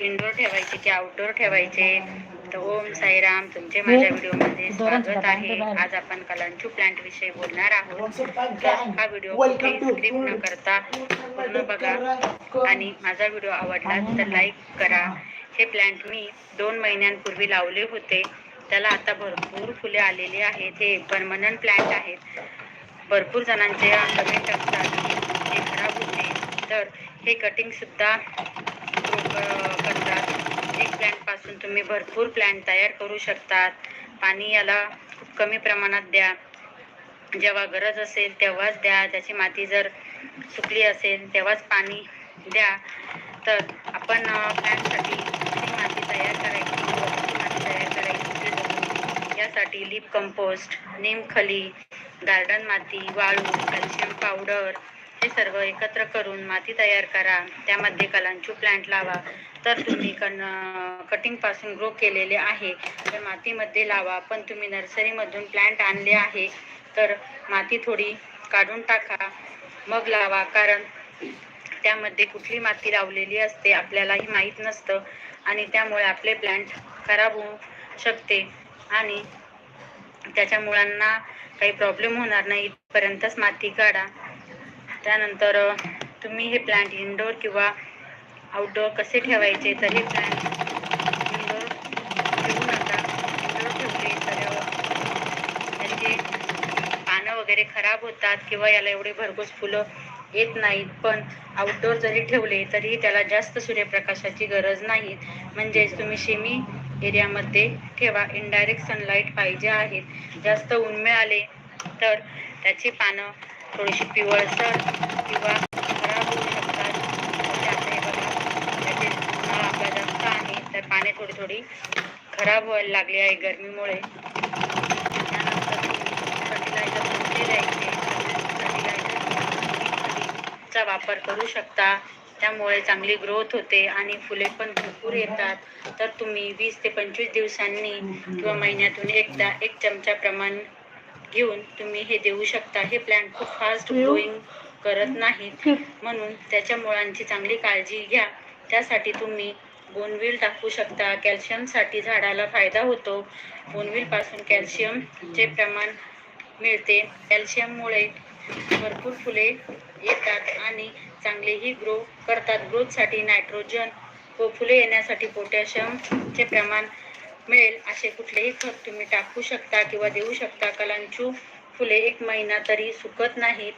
Indoor ठेवायचे की outdoor ठेवायचे? तर ओम साईराम तुमचे माझ्या व्हिडिओमध्ये स्वागत आहे. आज आपण कलांचू प्लांट विषयी बोलणार आहोत. तर हा व्हिडिओ कुठेही स्क्रिप्ट न करता पूर्ण बघा. आणि माझा व्हिडिओ आवडला तर लाईक करा. हे प्लांट मी दोन महिन्यांपूर्वी लावले होते. त्याला आता भरपूर फुले आलेली आहेत. हे परमनंट प्लांट आहेत. भरपूर जणांचे कमेंट असतात हे खराब होते तर हे कटिंग सुद्धा करतात एक प्लॅन्टपासून तुम्ही भरपूर प्लॅन्ट तयार करू शकतात. पाणी याला खूप कमी प्रमाणात द्या. जेव्हा गरज असेल तेव्हाच द्या. त्याची माती जर सुकली असेल तेव्हाच पाणी द्या. तर आपण प्लॅन्टसाठी माती तयार करायची माती तयार करायची यासाठी लिप कंपोस्ट निमखली गार्डन माती वाळू कॅल्शियम पावडर हे सर्व एकत्र करून माती तयार करा. त्यामध्ये कलांचू प्लांट लावा. तर तुम्ही कन कटिंगपासून ग्रो केलेले आहे. तर मातीमध्ये लावा. पण तुम्ही नर्सरीमधून प्लांट आणले आहे. तर माती थोडी काढून टाका. मग लावा. कारण त्यामध्ये कुठली माती लावलेली असते आपल्यालाही माहीत नसतं. आणि त्यामुळे आपले प्लांट खराब होऊ शकते. आणि त्याच्या मुळांना काही प्रॉब्लेम होणार नाही. इथपर्यंतच माती काढा. त्यानंतर तुम्ही हे प्लांट इनडोअर किंवा आउटडोअर कसे ठेवायचे तर हे प्लांट इनडोअर ठेवू नका. इनडोअर ठेवले तर त्याचे पानं वगैरे खराब होतात किंवा याला एवढे भरघोस फुलं येत नाहीत. पण आउटडोअर जरी ठेवले तरीही त्याला जास्त सूर्यप्रकाशाची गरज नाही. म्हणजेच तुम्ही शेमी एरियामध्ये ठेवा. इनडायरेक्ट सनलाईट पाहिजे आहेत जास्त ऊन मिळाले तर त्याची पानं थोडीशी पिवळसर किंवा खराब होऊ शकतात. त्यामुळे बघा त्याचे आपला जास्त आहे तर पाने थोडी थोडी खराब व्हायला लागली आहे गरमीमुळे. चा वापर करू शकता. त्यामुळे चांगली ग्रोथ होते आणि फुले पण भरपूर येतात. तर तुम्ही वीस ते पंचवीस दिवसांनी किंवा महिन्यातून एकदा एक चमचा प्रमाण घेऊन तुम्ही हे देऊ शकता. हे प्लांट खूप फास्ट ग्रोईंग करत नाहीत. म्हणून त्याच्या मुळांची चांगली काळजी घ्या. त्यासाठी तुम्ही बोनविल टाकू शकता. कॅल्शियमसाठी झाडाला फायदा होतो. बोनविलपासून कॅल्शियमचे प्रमाण मिळते. कॅल्शियममुळे भरपूर फुले येतात आणि चांगलेही ग्रो करतात. ग्रोथसाठी नायट्रोजन व फुले येण्यासाठी पोटॅशियमचे प्रमाण मिळेल असे कुठलेही खत तुम्ही टाकू शकता किंवा देऊ शकता. कलांचू फुले एक महिना तरी सुकत नाहीत.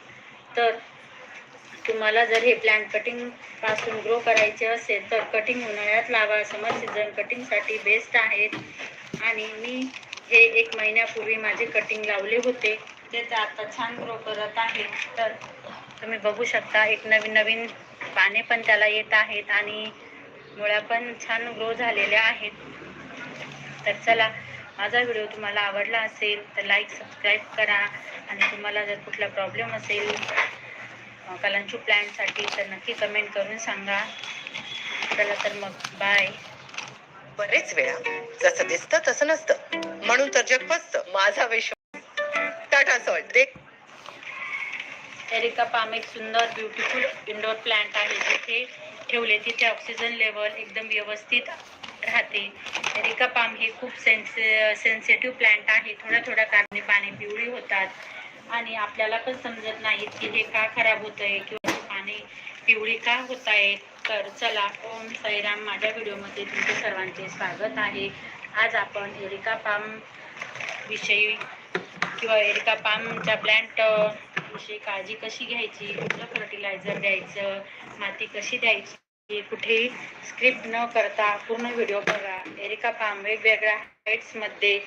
तर तुम्हाला जर हे प्लांट कटिंगपासून ग्रो करायचे असेल तर कटिंग उन्हाळ्यात लावा. समर सीझन कटिंगसाठी बेस्ट आहेत आणि मी हे एक महिन्यापूर्वी माझे कटिंग लावले होते. ते तर आता छान ग्रो करत आहे. तर तुम्ही बघू शकता एक नवीन नवीन पाने पण त्याला येत आहेत आणि मुळ्या पण छान ग्रो झालेल्या आहेत. तर चला माझा व्हिडिओ तुम्हाला आवडला असेल तर लाईक सबस्क्राईब करा. आणि तुम्हाला जर कुठला प्रॉब्लेम असेल कलांचू प्लॅनसाठी तर नक्की कमेंट करून सांगा. चला तर मग बाय बरेच वेळा जसं दिसतं तसं नसतं. म्हणून तर जग फसतं माझा विश्वास टाटा सॉल्ट देख एरिका पाम एक सुंदर ब्युटिफुल इंडोर प्लांट आहे जिथे ठेवले तिथे ऑक्सिजन लेवल एकदम व्यवस्थित राहते. एरिका पाम हे खूप सेन्स सेन्सिटिव्ह प्लांट आहे. थोड्या थोड्या कारणे पाने पिवळी होतात. आणि आपल्याला पण समजत नाहीत की हे का खराब होत आहे किंवा पाने पिवळी का होत आहेत तर चला ओम साईराम. माझ्या व्हिडिओमध्ये तुमचे सर्वांचे स्वागत आहे. आज आपण एरिका पाम विषयी किंवा एरिका पामच्या प्लॅन्ट विषयी काळजी कशी घ्यायची? कुठलं फर्टिलायझर द्यायचं? माती कशी द्यायची? कुठेही स्क्रिप्ट न करता पूर्ण व्हिडिओ बघा. एरिका पाम वेगवेगळ्या हाईट्समध्ये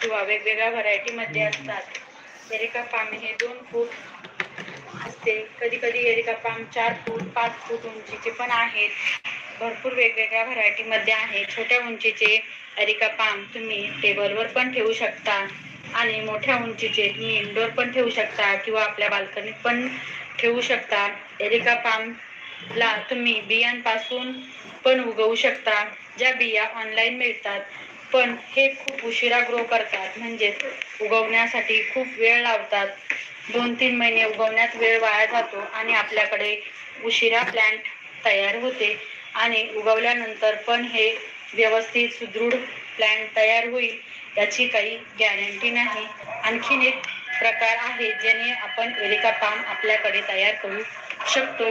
किंवा वेगवेगळ्या व्हरायटीमध्ये असतात. एरिका पाम हे दोन फूट असते. कधी कधी एरिका पाम चार फूट पाच फूट उंचीचे पण आहेत. भरपूर वेगवेगळ्या व्हरायटीमध्ये आहे. छोट्या उंचीचे एरिका पाम तुम्ही टेबलवर पण ठेवू शकता. आणि मोठ्या उंचीचे तुम्ही इंडोर पण ठेवू शकता किंवा आपल्या बाल्कनीत पण ठेवू शकता. एरिका ला तुम्ही बियांपासून पण उगवू शकता ज्या बिया ऑनलाईन मिळतात. पण हे खूप उशिरा ग्रो करतात म्हणजेच उगवण्यासाठी खूप वेळ लावतात. दोन तीन महिने उगवण्यात वेळ वाया जातो आणि आपल्याकडे उशिरा प्लॅन्ट तयार होते आणि उगवल्यानंतर पण हे व्यवस्थित सुदृढ प्लॅन्ट तयार होईल याची काही गॅरंटी नाही. आणखीन एक प्रकार आहे ज्याने आपण एरिका पाम आपल्याकडे तयार करू शकतो.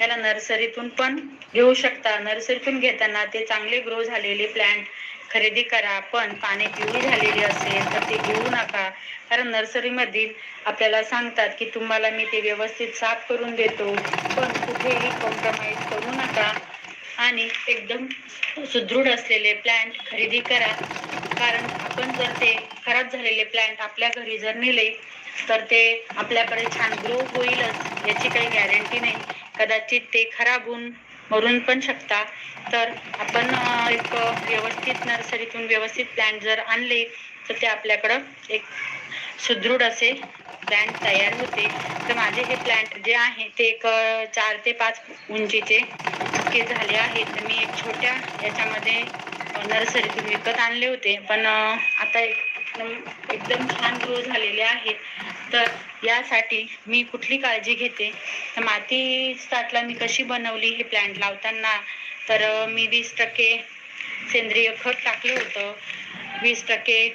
त्याला नर्सरीतून पण घेऊ शकता. नर्सरीतून घेताना ते चांगले ग्रो झालेले प्लॅन्ट खरेदी करा. पण पाने पिवळी झालेली असेल तर ते घेऊ नका. कारण नर्सरीमधील आपल्याला सांगतात की तुम्हाला मी ते व्यवस्थित साफ करून देतो. पण कुठेही कॉम्प्रोमाइज करू नका. आणि एकदम सुदृढ असलेले प्लांट खरेदी करा. कारण आपण जर ते खराब झालेले प्लांट आपल्या घरी जर नेले तर ते आपल्याकडे छान ग्रो होईलच याची काही गॅरंटी नाही. कदाचित ते खराब होऊन मरून पण शकता. तर आपण एक व्यवस्थित नर्सरीतून व्यवस्थित प्लॅन्ट जर आणले तर ते आपल्याकडं एक सुदृढ असे प्लॅन्ट तयार होते. तर माझे हे प्लॅन्ट जे आहे ते एक चार ते पाच उंचीचे इतके झाले आहेत. तर मी एक छोट्या याच्यामध्ये नर्सरीतून विकत आणले होते. पण आता एक एकदम एकदम छान ग्रो झालेले आहेत. तर यासाठी मी कुठली काळजी घेते? तर माती स्टार्टला मी कशी बनवली हे प्लॅन्ट लावताना? तर मी वीस टक्के सेंद्रिय खत टाकलं होतं. वीस टक्के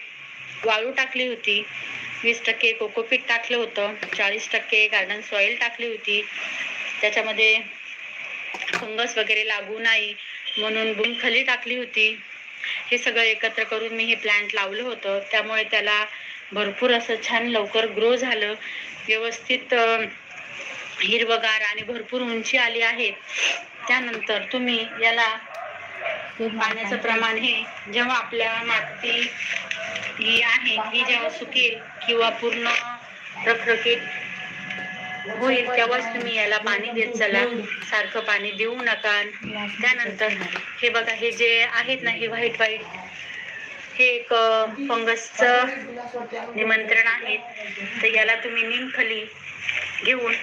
वाळू टाकली होती. वीस टक्के कोकोपीट टाकलं होतं. चाळीस टक्के गार्डन सॉईल टाकली होती. त्याच्यामध्ये फंगस वगैरे लागू नाही. म्हणून बुंगखली टाकली होती. हे सगळं एकत्र करून मी हे प्लॅन्ट लावलं होतं. त्यामुळे त्याला भरपूर असं छान लवकर ग्रो झालं. व्यवस्थित हिरवगार आणि भरपूर उंची आली आहे. त्यानंतर तुम्ही याला पाण्याचं प्रमाण हे जेव्हा आपल्या माती ही आहे ही जेव्हा सुकेल किंवा पूर्ण रखरखीत होईल तेव्हाच तुम्ही याला पाणी देत चला. सारखं पाणी देऊ नका. त्यानंतर हे बघा हे जे आहेत ना हे व्हाईट व्हाईट हे एक फंगसचं निमंत्रण आहे. तर याला तुम्ही निमखली घेऊन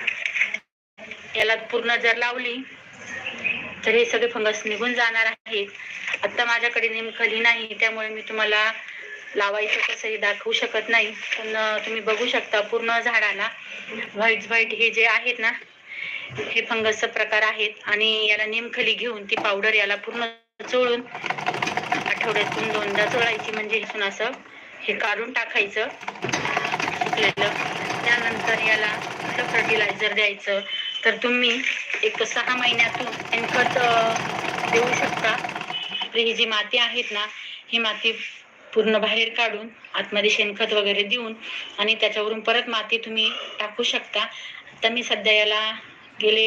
याला पूर्ण जर लावली तर हे सगळे फंगस निघून जाणार आहेत. आता माझ्याकडे निमखली नाही त्यामुळे मी तुम्हाला लावायचं कसंही दाखवू शकत नाही. पण तुम्ही बघू शकता पूर्ण झाडाला व्हाईट व्हाईट हे जे आहेत ना हे फंगसचा प्रकार आहेत. आणि याला निमखली घेऊन ती पावडर याला पूर्ण चोळून आठवड्यातून दोनदा चोळायची म्हणजे इथून असं हे काढून टाकायचं. त्यानंतर याला फर्टिलायझर द्यायचं. तर तुम्ही एक सहा महिन्यातून शेणखत देऊ शकता. ही जी माती आहेत ना ही माती पूर्ण बाहेर काढून आतमध्ये शेणखत वगैरे देऊन आणि त्याच्यावरून परत माती तुम्ही टाकू शकता. आता मी सध्या याला गेले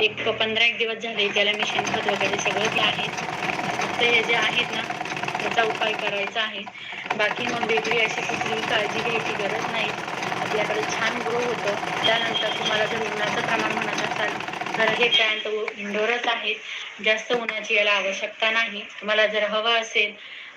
एक पंधरा एक दिवस झाले त्याला मी शेणखत वगैरे सगळं ते आहे तर हे जे आहेत ना त्याचा उपाय करायचा आहे. बाकी मग वेगळी अशी कुठली काळजी घ्यायची गरज नाही. आपल्याकडे छान ग्रो होतं. त्यानंतर तुम्हाला जर उन्हाचं प्रमाण म्हणत असाल तर हे प्लॅन्ट इंडोरच आहेत. जास्त उन्हाची याला आवश्यकता नाही. तुम्हाला जर हवं असेल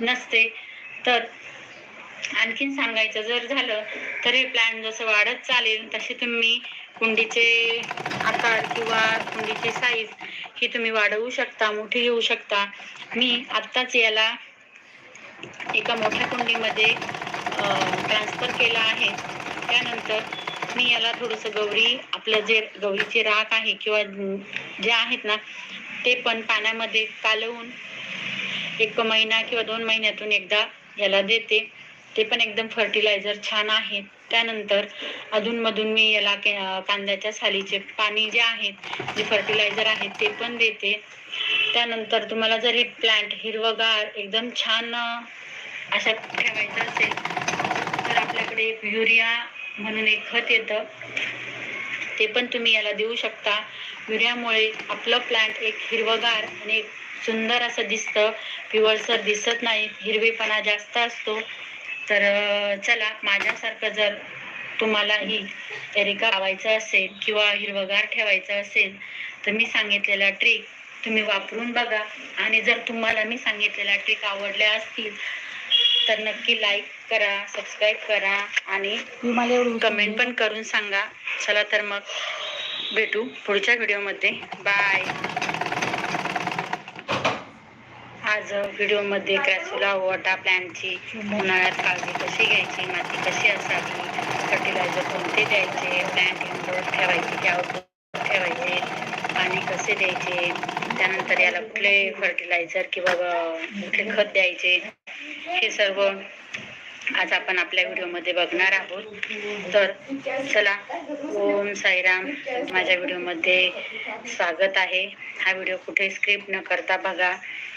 नसते. तर आणखीन सांगायचं जर झालं तर हे प्लॅन जसं वाढत चालेल तसे तुम्ही कुंडीचे आकार किंवा कुंडीची साईज ही तुम्ही वाढवू शकता मोठी घेऊ शकता. मी आत्ताच याला एका मोठ्या कुंडीमध्ये ट्रान्सफर केला आहे. त्यानंतर मी याला थोडंसं गौरी आपलं जे गौरीचे राख आहे किंवा जे आहेत ना ते पण पाण्यामध्ये कालवून एक महिना किंवा दोन महिन्यातून एकदा याला देते. ते पण एकदम फर्टिलायझर छान आहे. त्यानंतर अधूनमधून मी याला के- कांद्याच्या सालीचे पाणी जे आहेत जे फर्टिलायझर आहेत ते पण देते. त्यानंतर तुम्हाला जर हे प्लांट हिरवगार एकदम छान अशा ठेवायचं असेल तर आपल्याकडे एक युरिया म्हणून एक खत येतं. ते पण तुम्ही याला देऊ शकता. युरियामुळे आपलं प्लांट एक हिरवगार आणि सुंदर असं दिसतं. पिवळसर दिसत नाही हिरवेपणा जास्त असतो. तर चला माझ्यासारखं जर तुम्हालाही एरिका लावायचं असेल किंवा हिरवगार ठेवायचं असेल तर मी सांगितलेला ट्रिक तुम्ही वापरून बघा. आणि जर तुम्हाला मी सांगितलेला ट्रिक आवडल्या असतील तर नक्की लाईक करा सबस्क्राईब करा आणि मला एवढं कमेंट पण करून सांगा. चला तर मग भेटू पुढच्या व्हिडिओमध्ये बाय व्हिडिओमध्ये क्रॅसुला वॉटा प्लॅनची उन्हाळ्यात काळजी कशी घ्यायची? माती कशी असावी? फर्टिलायझर कोणते द्यायचे? प्लॅन्ट इनडोर ठेवायचे की आउटडोर ठेवायचे? पाणी कसे द्यायचे? त्यानंतर याला कुठले फर्टिलायझर किंवा कुठले खत द्यायचे? हे सर्व आज आपण आपल्या व्हिडिओमध्ये बघणार आहोत. तर चला ओम साईराम. माझ्या व्हिडिओमध्ये स्वागत आहे. हा व्हिडिओ कुठे स्क्रिप्ट न करता बघा.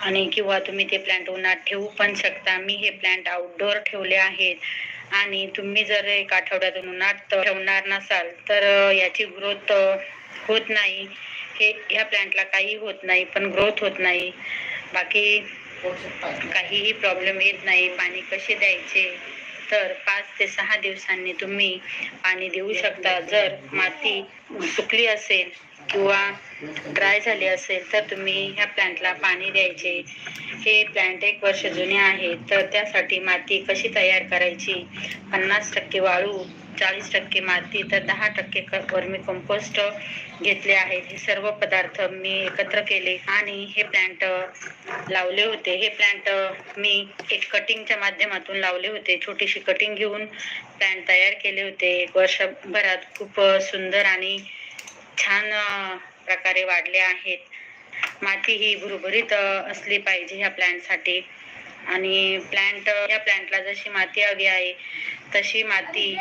आणि किंवा तुम्ही ते प्लांट उन्हात ठेवू पण शकता. मी हे प्लांट आउटडोअर ठेवले आहेत. आणि तुम्ही जर एक आठवड्यातून उन्हात ठेवणार नसाल तर याची ग्रोथ होत नाही. हे ह्या प्लांटला काही होत नाही पण ग्रोथ होत नाही. बाकी काहीही प्रॉब्लेम येत नाही. पाणी कसे द्यायचे? तर पाच ते सहा दिवसांनी तुम्ही पाणी देऊ शकता. जर माती सुकली असेल किंवा ड्राय झाली असेल तर तुम्ही ह्या प्लांटला पाणी द्यायचे. हे प्लांट एक वर्ष जुने आहे तर त्यासाठी माती कशी तयार करायची? पन्नास टक्के वाळू चाळीस टक्के माती तर दहा टक्के वर्मी कंपोस्ट घेतले आहेत. हे सर्व पदार्थ मी एकत्र केले आणि हे प्लांट लावले होते. हे प्लांट मी एक कटिंगच्या माध्यमातून लावले होते. छोटीशी कटिंग घेऊन प्लांट तयार केले होते. एक वर्षभरात खूप सुंदर आणि छान प्रकारे वाढले आहेत. माती ही भुरभुरीत असली पाहिजे ह्या प्लांटसाठी आणि प्लांट या प्लांटला जशी माती हवी आहे तशी माती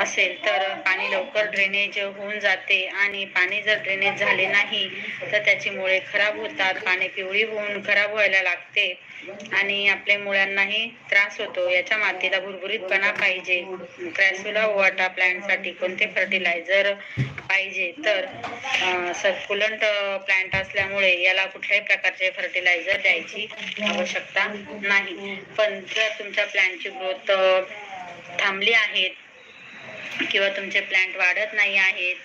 असेल तर पाणी लवकर ड्रेनेज होऊन जाते आणि पाणी जर ड्रेनेज झाले नाही तर त्याची मुळे खराब होतात पाणी पिवळी होऊन खराब व्हायला लागते आणि आपल्या मुळांनाही त्रास होतो. याच्या मातीला भुरभुरीतपणा पाहिजे. क्रॅसुला वॉटा प्लांटसाठी कोणते फर्टिलायझर पाहिजे? तर सर्क्युलंट प्लांट असल्यामुळे याला कुठल्याही प्रकारचे फर्टिलायझर द्यायची आवश्यकता नाही. पण जर तुमच्या प्लांटची ग्रोथ थांबली आहेत किंवा तुमचे प्लांट वाढत नाही आहेत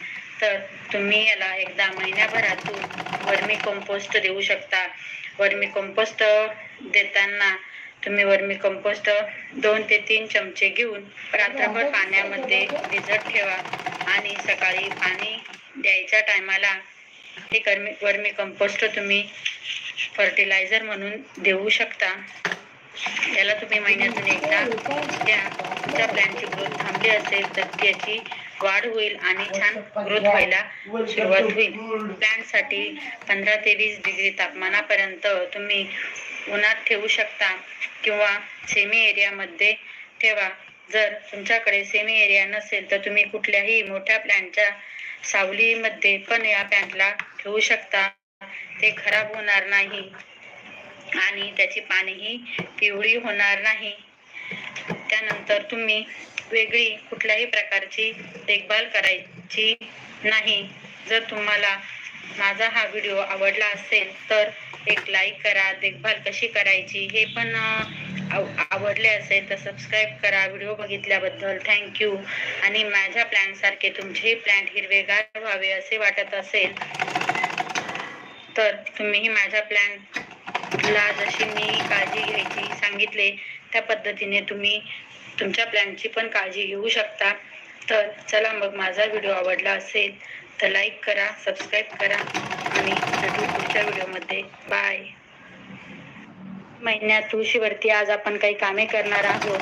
तर तुम्ही याला एकदा महिन्याभरातून वर्मी कंपोस्ट देऊ शकता. वर्मी कंपोस्ट देताना तुम्ही वर्मी कंपोस्ट दोन ते तीन चमचे घेऊन रात्रभर पाण्यामध्ये भिजत ठेवा आणि सकाळी पाणी द्यायच्या टायमाला हे कर्मी वर्मी कंपोस्ट तुम्ही फर्टिलायझर म्हणून देऊ शकता. याला तुम्ही महिन्यातून एकदा द्या तुमच्या प्लॅनची ग्रोथ थांबली असेल तर त्याची वाढ होईल आणि छान ग्रोथ व्हायला सुरुवात होईल. प्लॅनसाठी पंधरा ते वीस डिग्री तापमानापर्यंत तुम्ही उन्हात ठेवू शकता किंवा सेमी एरियामध्ये ठेवा. जर तुमच्याकडे सेमी एरिया नसेल तर तुम्ही कुठल्याही मोठ्या प्लॅनच्या सावलीमध्ये पण या प्लॅन्टला ठेवू शकता. ते खराब होणार नाही. आणि त्याची पानेही पिवळी होणार नाही. त्यानंतर तुम्ही वेगळी कुठल्याही प्रकारची देखभाल करायची नाही. जर तुम्हाला माझा हा व्हिडिओ आवडला असेल तर एक लाईक करा देखभाल कशी करायची हे पण आवडले असेल तर सबस्क्राईब करा व्हिडिओ बघितल्याबद्दल. थँक्यू आणि माझ्या प्लॅनसारखे तुमचेही प्लॅन्ट हिरवेगार व्हावे असे वाटत असेल तर तुम्हीही माझ्या ला जशी मी काळजी घ्यायची सांगितले त्या पद्धतीने तुम्ही तुमच्या प्लॅनची पण काळजी घेऊ शकता. तर चला मग माझा व्हिडिओ आवडला असेल तर लाईक करा सबस्क्राईब करा आणि भेटू पुढच्या व्हिडिओमध्ये. बाय. महिन्यात तुळशीवरती आज आपण काही कामे करणार आहोत.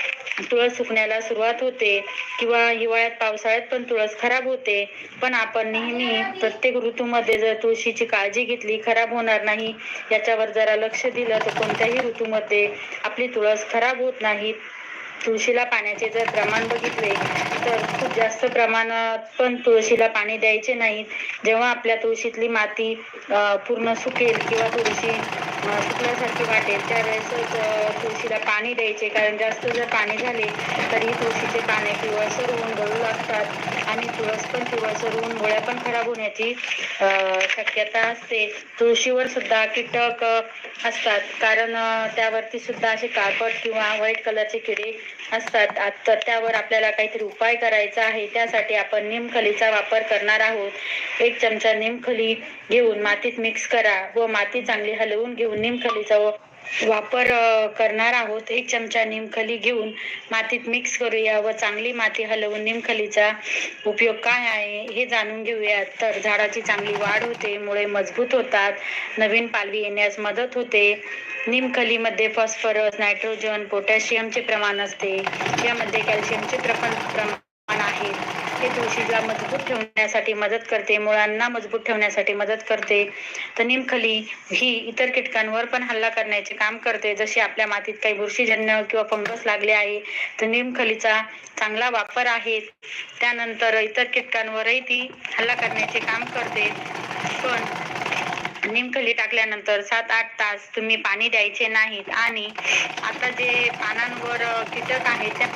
तुळस सुकण्याला सुरुवात होते किंवा हिवाळ्यात पावसाळ्यात पण तुळस खराब होते. पण आपण नेहमी प्रत्येक ऋतूमध्ये जर तुळशीची काळजी घेतली खराब होणार नाही याच्यावर जरा लक्ष दिलं तर कोणत्याही ऋतूमध्ये आपली तुळस खराब होत नाही. तुळशीला पाण्याचे जर प्रमाण बघितले तर खूप जास्त प्रमाणात पण तुळशीला पाणी द्यायचे नाहीत जेव्हा आपल्या तुळशीतली माती पूर्ण सुकेल किंवा तुळशी अ, सुकल्यासारखी वाटेल त्यावेळेसच तुळशीला पाणी द्यायचे. कारण जास्त जर पाणी झाले तरी तुळशीचे पाने पिवळसर होऊन गळू लागतात. आणि तुळस पण पिवळसर होऊन गोळ्या पण खराब होण्याची शक्यता असते. तुळशीवर सुद्धा कीटक असतात. कारण त्यावरती सुद्धा असे काळपट किंवा व्हाईट कलरचे किडे असतात. आता त्यावर आपल्याला काहीतरी उपाय करायचा आहे. त्यासाठी आपण निमखलीचा वापर करणार आहोत. एक चमचा निमखली घेऊन मातीत मिक्स करा. व माती चांगली हलवून घेऊन निमखलीचा वापर करणार आहोत. एक चमचा निमखली घेऊन मातीत मिक्स करूया व चांगली माती हलवून निमखलीचा उपयोग काय आहे हे जाणून घेऊया तर झाडाची चांगली वाढ होते मुळे मजबूत होतात नवीन पालवी येण्यास मदत होते. निमखलीमध्ये फॉस्फरस नायट्रोजन पोटॅशियमचे प्रमाण असते. यामध्ये कॅल्शियमचे प्रमाण प्रमाण आहे. हे तुळशीला मजबूत ठेवण्यासाठी मदत करते मुळांना मजबूत ठेवण्यासाठी मदत करते. तर निमखली ही इतर कीटकांवर पण हल्ला करण्याचे काम करते. जशी आपल्या मातीत काही बुरशीजन्य किंवा फंगस लागले आहे तर निमखलीचा चांगला वापर आहे. त्यानंतर इतर कीटकांवरही ती हल्ला करण्याचे काम करते. पण निमखली टाकल्यानंतर सात आठ तास तुम्ही पाणी द्यायचे नाहीत आणि आता जे पानांवर कीटक आहेत त्या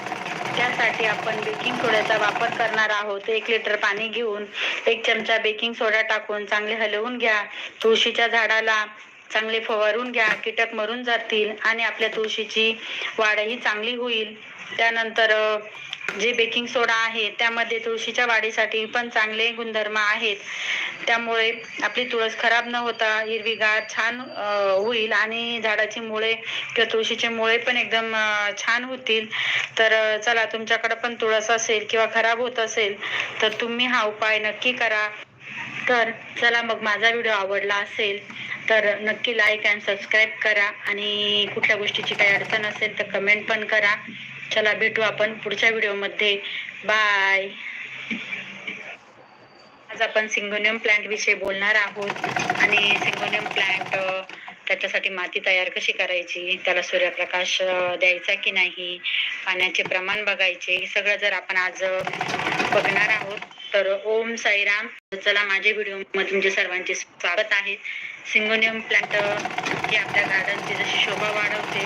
त्यासाठी आपण बेकिंग सोड्याचा वापर करणार आहोत. एक लिटर पाणी घेऊन एक चमचा बेकिंग सोडा टाकून चांगले हलवून घ्या. तुळशीच्या झाडाला चांगले फवारून घ्या. कीटक मरून जातील आणि आपल्या तुळशीची वाढही चांगली होईल. त्यानंतर जे बेकिंग सोडा आहे त्यामध्ये तुळशीच्या वाढीसाठी पण चांगले गुणधर्म आहेत. त्यामुळे आपली तुळस खराब न होता हिरवीगार छान होईल आणि झाडाची मुळे किंवा तुळशीचे मुळे पण एकदम छान होतील. तर चला तुमच्याकडे पण तुळस असेल किंवा खराब होत असेल तर तुम्ही हा उपाय नक्की करा. तर चला मग माझा व्हिडिओ आवडला असेल तर नक्की लाईक अँड सबस्क्राईब करा. आणि कुठल्या गोष्टीची काही अडचण असेल तर कमेंट पण करा. चला भेटू आपण पुढच्या व्हिडिओमध्ये. बाय आज आपण सिंगोनियम प्लांट विषयी बोलणार आहोत आणि सिंगोनियम प्लांट त्याच्यासाठी माती तयार कशी करायची त्याला सूर्यप्रकाश द्यायचा की नाही पाण्याचे प्रमाण बघायचे हे सगळं जर आपण आज बघणार आहोत तर ओम साईराम. चला माझ्या व्हिडिओमध्ये तुमचे सर्वांचे स्वागत आहे. सिंगोनियम प्लांट ही आपल्या गार्डनची जशी शोभा वाढवते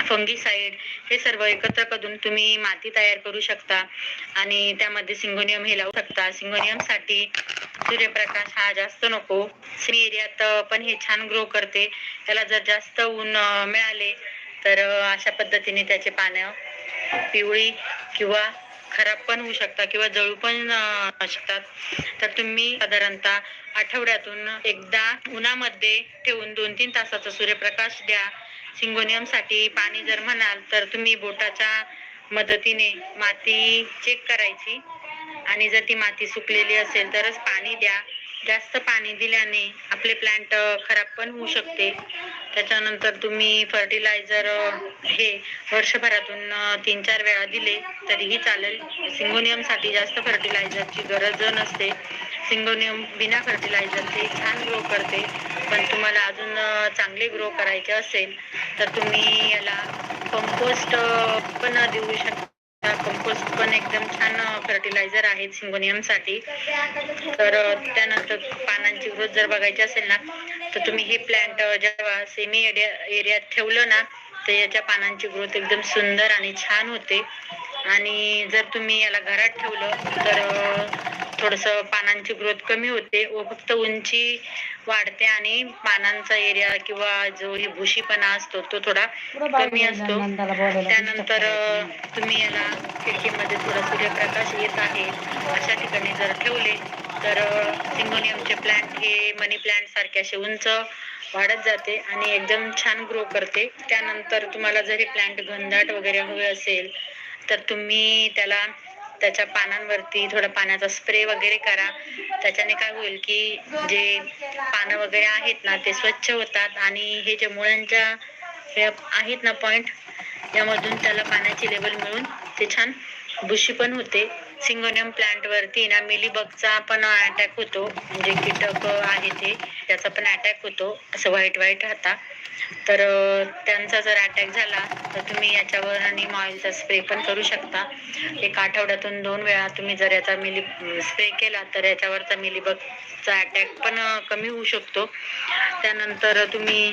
फंगीसाईड हे सर्व एकत्र करून तुम्ही माती तयार करू शकता आणि त्यामध्ये सिंगोनियम हे लावू शकता. सिंगोनियमसाठी सूर्यप्रकाश हा जास्त नको. स्नी एरियात पण हे छान ग्रो करते. त्याला जर जास्त ऊन मिळाले तर अशा पद्धतीने त्याचे पानं पिवळी किंवा खराब पण होऊ शकतात किंवा जळू पण शकतात. तर तुम्ही साधारणतः आठवड्यातून एकदा उन्हामध्ये ठेवून दोन तीन तासाचा सूर्यप्रकाश द्या. सिंगोनियमसाठी पाणी जर म्हणाल तर तुम्ही बोटाच्या मदतीने माती चेक करायची. आणि जर ती माती सुकलेली असेल तरच पाणी द्या. जास्त पाणी दिल्याने आपले प्लांट खराब पण होऊ शकते. त्याच्यानंतर तुम्ही फर्टिलायझर हे वर्षभरातून तीन चार वेळा दिले तरीही चालेल. सिंगोनियमसाठी जास्त फर्टिलायझरची गरज नसते. सिंगोनियम बिना फर्टिलायझरचे छान ग्रो करते. पण तुम्हाला अजून चांगले ग्रो करायचे असेल तर तुम्ही याला कंपोस्ट पण देऊ शकता. कंपोस्ट पण एकदम छान फर्टिलायझर आहेत सिंगोनियमसाठी. तर त्यानंतर पानांची ग्रोथ जर बघायची असेल ना तर तुम्ही हे प्लांट जेव्हा सेमी एरिया एरियात ठेवलं ना तर याच्या पानांची ग्रोथ एकदम सुंदर आणि छान होते. आणि जर तुम्ही याला घरात ठेवलं तर थोडंसं पानांची ग्रोथ कमी होते. व फक्त उंची वाढते आणि पानांचा एरिया किंवा जो ही भुशीपणा असतो तो थोडा कमी असतो. त्यानंतर तुम्ही याला खिडकीमध्ये थोडा सूर्यप्रकाश येत आहे. अशा ठिकाणी जर ठेवले तर सिंगोनियमचे प्लांट हे मनी प्लांट सारखे असे उंच वाढत जाते आणि एकदम छान ग्रो करते. त्यानंतर तुम्हाला जर हे प्लांट घनदाट वगैरे हवे असेल तर तुम्ही त्याला त्याच्या पानांवरती थोडं पाण्याचा स्प्रे वगैरे करा. त्याच्याने काय होईल की जे पानं वगैरे आहेत ना ते स्वच्छ होतात आणि हे जे मुळांच्या हे आहेत ना पॉइंट यामधून त्याला पाण्याची लेवल मिळून ते छान बुशी पण होते. सिंगोनियम प्लांट वरती ना मिलीबगचा पण अटॅक होतो. म्हणजे कीटक आहे ते. त्याचा पण अटॅक होतो. असं व्हाईट व्हाईट राहता. तर त्यांचा जर अटॅक झाला तर तुम्ही याच्यावर आणि ऑइलचा स्प्रे पण करू शकता. एक आठवड्यातून दोन वेळा तुम्ही जर याचा मिली स्प्रे केला तर याच्यावरचा मिलीबगचा अटॅक पण कमी होऊ शकतो. त्यानंतर तुम्ही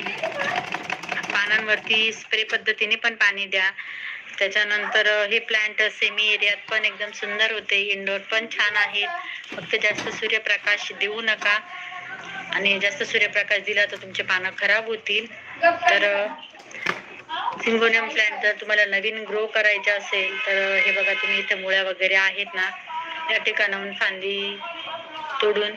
पानांवरती स्प्रे पद्धतीने पण पाणी द्या. त्याच्यानंतर हे प्लांट सेमी एरियात पण एकदम सुंदर होते. इंडोर पण छान आहेत. फक्त जास्त सूर्यप्रकाश देऊ नका. आणि जास्त सूर्यप्रकाश दिला तर तुमचे पानं खराब होतील. तर सिंगोनियम प्लांट जर तुम्हाला नवीन ग्रो करायचे असेल तर हे बघा तुम्ही इथे मुळ्या वगैरे आहेत ना. या ठिकाणाहून फांदी तोडून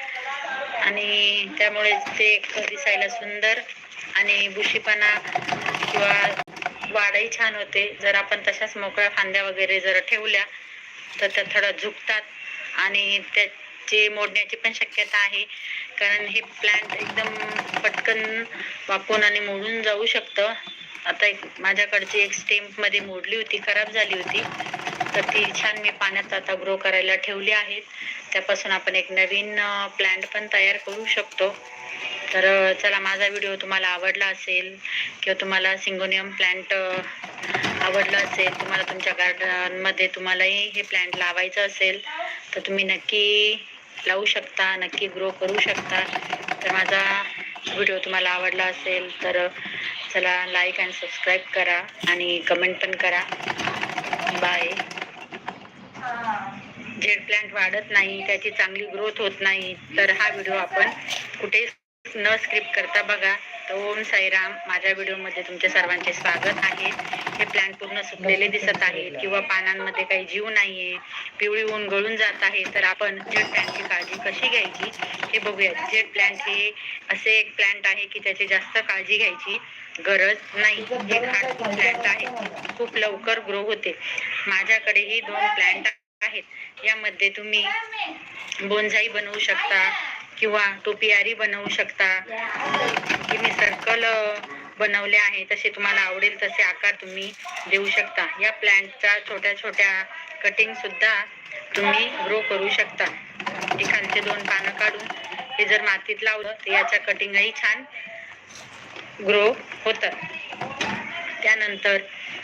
आणि त्यामुळे ते एक दिसायला सुंदर आणि बुशीपणा किंवा वाढही छान होते. जर आपण तशाच मोकळ्या फांद्या वगैरे जर ठेवल्या तर त्या थोडा झुकतात आणि त्याचे मोडण्याची पण शक्यता आहे. कारण हे प्लांट एकदम पटकन वापून आणि मोडून जाऊ शकतं. आता एक माझ्याकडची एक स्टेम्पमध्ये मोडली होती खराब झाली होती. तर ती छान मी पाण्यात आता ग्रो करायला ठेवली आहेत. त्यापासून आपण एक नवीन प्लांट पण तयार करू शकतो. तर चला माझा व्हिडिओ तुम्हाला आवडला असेल किंवा तुम्हाला सिंगोनियम प्लांट आवडला असेल तुम्हाला तुमच्या गार्डनमध्ये तुम्हालाही हे प्लांट लावायचं असेल तर तुम्ही नक्की लावू शकता नक्की ग्रो करू शकता. तर माझा व्हिडिओ तुम्हाला आवडला असेल तर चला लाईक अँड सबस्क्राईब करा आणि कमेंट पण करा. बाय जेड प्लांट वाढत नाही त्याची चांगली ग्रोथ होत नाही. तर हा व्हिडिओ आपण कुठे न स्क्रिप्ट करता बघा. तर ओम साईराम माझ्या व्हिडिओमध्ये तुमच्या सर्वांचे स्वागत आहे. हे प्लांट पूर्ण सुकलेले दिसत आहेत किंवा पानांमध्ये काही जीव नाहीये पिवळी ऊन गळून जात आहे. तर आपण जेड प्लांटची काळजी कशी घ्यायची हे बघूया जेड प्लांट हे असे एक प्लांट आहे की त्याची जास्त काळजी घ्यायची गरज नाही. हे खाट प्लांट आहे. खूप लवकर ग्रो होते. माझ्याकडेही दोन प्लांट आहेत. यामध्ये तुम्ही बोनझाई बनवू शकता किंवा टोपियारी बनवू शकता. की मी सर्कल बनवले आहे. तसे तुम्हाला आवडेल तसे आकार तुम्ही देऊ शकता. या प्लांटच्या छोट्या छोट्या कटिंग सुद्धा तुम्ही ग्रो करू शकता. एखादचे दोन पानं काढून हे जर मातीत लावलं तर याच्या कटिंगही छान ग्रो होतात त्यानंतर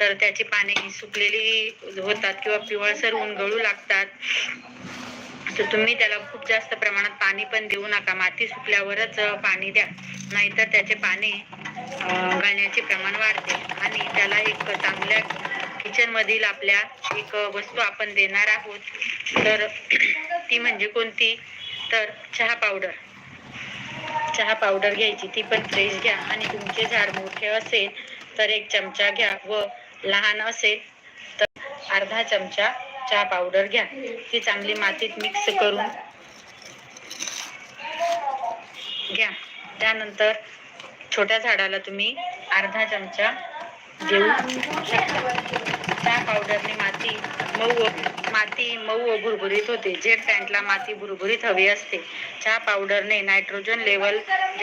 तर त्याची पाने सुकलेली होतात किंवा पिवळसर ऊन गळू लागतात. तर तुम्ही त्याला खूप जास्त प्रमाणात पाणी पण देऊ नका. माती सुकल्यावरच पाणी द्या. नाहीतर त्याचे पाने अं, गळण्याचे प्रमाण वाढते. आणि त्याला एक चांगल्या किचन मधील आपल्या एक वस्तू आपण देणार आहोत. तर ती म्हणजे कोणती? तर चहा पावडर. चहा पावडर घ्यायची. ती पण फ्रेश घ्या. आणि तुमचे झाड मोठे असेल तर एक चमचा घ्या व लहान असेल तर अर्धा चमचा चहा पावडर घ्या. ती चांगली मातीत मिक्स करून घ्या. त्यानंतर छोट्या झाडाला तुम्ही अर्धा चमचा देऊ शकता. चहा पावडरने माती मऊ माती मऊ व भुरभुरीत होते. जेट पॅन्टला माती भुरभुरीत हवी असते. चहा पावडरने नायट्रोजन लेवल जास्त